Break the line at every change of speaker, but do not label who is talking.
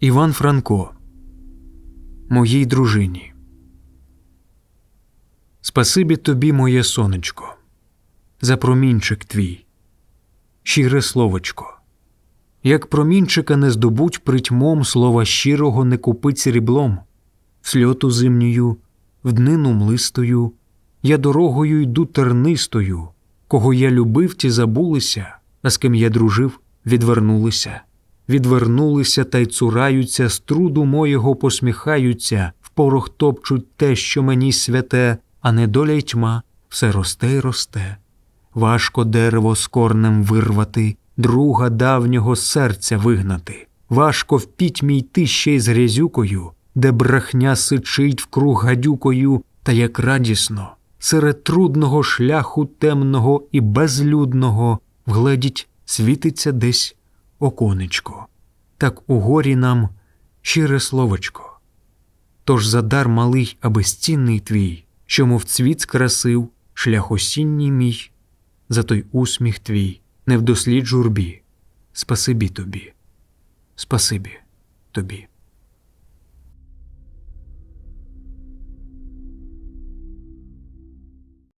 Іван Франко, моїй дружині. Спасибі тобі, моє сонечко, за промінчик твій, щире словочко. Як промінчика не здобуть притьмом слова щирого не купить сріблом, в сльоту зимнюю, в днину млистою, я дорогою йду тернистою, кого я любив, ті забулися, а з ким я дружив, відвернулися. Відвернулися та й цураються, з труду моєго посміхаються, в порох топчуть те, що мені святе, а недоля й тьма все росте й росте. Важко дерево з корнем вирвати, друга давнього серця вигнати. Важко в пітьмі йти ще й з грязюкою, де брехня сичить вкруг гадюкою, та як радісно, серед трудного шляху темного і безлюдного, вгледіть, світиться десь оконечко. Так у горі нам щире словочко. Тож задар малий, а безцінний твій, що мов цвіт скрасив шлях осінній мій, за той усміх твій, не в дослід журбі. Спасибі тобі, спасибі тобі.